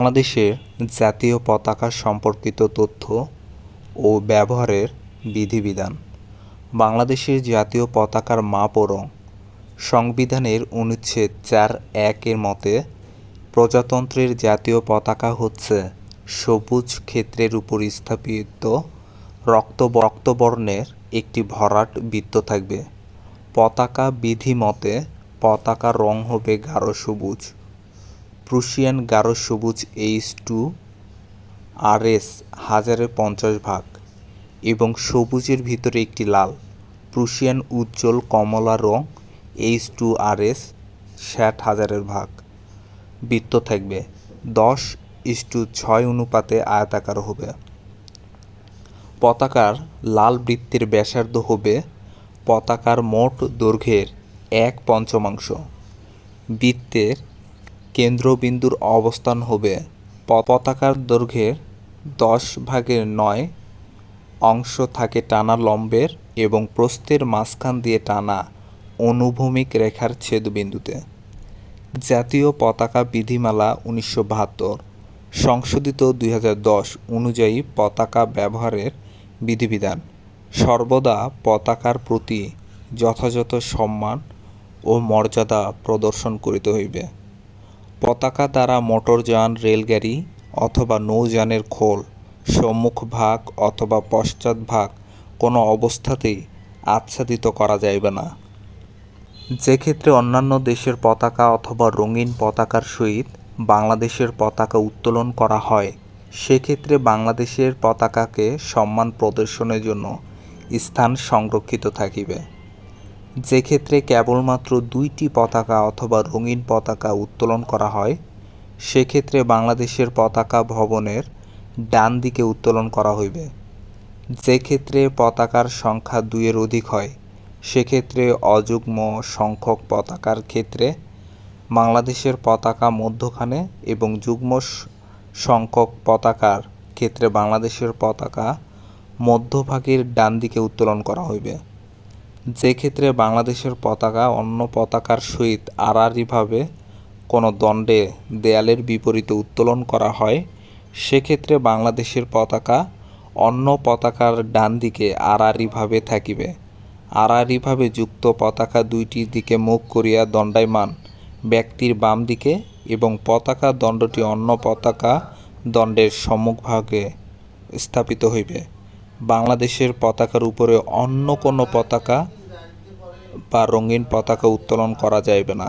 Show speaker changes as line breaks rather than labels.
বাংলাদেশের জাতীয় পতাকা সম্পর্কিত তথ্য ও ব্যবহারের বিধিবিধান। বাংলাদেশের জাতীয় পতাকার মাপ ও রং সংবিধানের অনুচ্ছেদ চার একের মতে, প্রজাতন্ত্রের জাতীয় পতাকা হচ্ছে সবুজ ক্ষেত্রের উপর স্থাপিত রক্ত রক্তবর্ণের একটি ভরাট বৃত্ত থাকবে। পতাকা বিধি মতে, পতাকার রং হবে গাঢ় সবুজ। প্রুশিয়ান গাঢ় সবুজ এইচ টু আর এস হাজারে পঞ্চাশ ভাগ এবং সবুজের ভিতরে একটি লাল। প্রুশিয়ান উজ্জ্বল কমলা রং এইচ টু আর এস ষাট হাজারের ভাগ। বৃত্ত থাকবে দশ ইস্টু ছয় অনুপাতে আয়তাকার হবে। পতাকার লাল বৃত্তের ব্যাসার্ধ হবে পতাকার মোট দৈর্ঘ্যের এক পঞ্চমাংশ। বৃত্তের কেন্দ্রবিন্দুর অবস্থান হবে পতাকার দৈর্ঘ্যের দশ ভাগের নয় অংশ থাকে টানা লম্বের এবং প্রস্থের মাঝখান দিয়ে টানা অনুভূমিক রেখার ছেদবিন্দুতে। জাতীয় পতাকা বিধিমালা উনিশশো বাহাত্তর। সংশোধিত দুই হাজার দশ অনুযায়ী পতাকা ব্যবহারের বিধিবিধান। সর্বদা পতাকার প্রতি যথাযথ সম্মান ও মর্যাদা প্রদর্শন করিতে হইবে। পতাকা দ্বারা মোটরযান, রেলগাড়ি অথবা নৌযানের খোল, সম্মুখ ভাগ অথবা পশ্চাৎ ভাগ কোনো অবস্থাতেই আচ্ছাদিত করা যাইবে না। যে ক্ষেত্রে অন্যান্য দেশের পতাকা অথবা রঙিন পতাকার সহিত বাংলাদেশের পতাকা উত্তোলন করা হয়, সেক্ষেত্রে বাংলাদেশের পতাকাকে সম্মান প্রদর্শনের জন্য স্থান সংরক্ষিত থাকিবে। যে ক্ষেত্রে কেবলমাত্র দুইটি পতাকা অথবা রঙিন পতাকা উত্তোলন করা হয়, সেক্ষেত্রে বাংলাদেশের পতাকা ভবনের ডান দিকে উত্তোলন করা হইবে। যে ক্ষেত্রে পতাকার সংখ্যা দুইয়ের অধিক হয়, সেক্ষেত্রে অযুগ্ম সংখ্যক পতাকার ক্ষেত্রে বাংলাদেশের পতাকা মধ্যখানে এবং যুগ্ম সংখ্যক পতাকার ক্ষেত্রে বাংলাদেশের পতাকা মধ্যভাগের ডান দিকে উত্তোলন করা হইবে। যে ক্ষেত্রে বাংলাদেশের পতাকা, অন্য পতাকার সহিত আড়াআড়িভাবে কোনো দণ্ডে দেয়ালের বিপরীতে উত্তোলন করা হয়, সেক্ষেত্রে বাংলাদেশের পতাকা অন্য পতাকার ডান দিকে আড়াআড়িভাবে থাকিবে। আড়াআড়িভাবে যুক্ত পতাকা দুইটির দিকে মুখ করিয়া দণ্ডায়মান ব্যক্তির বাম দিকে এবং পতাকা দণ্ডটি অন্য পতাকা দণ্ডের সম্মুখভাগে স্থাপিত হইবে। বাংলাদেশের পতাকার উপরে অন্য কোনো পতাকা বা রঙিন পতাকা উত্তোলন করা যাইবে না।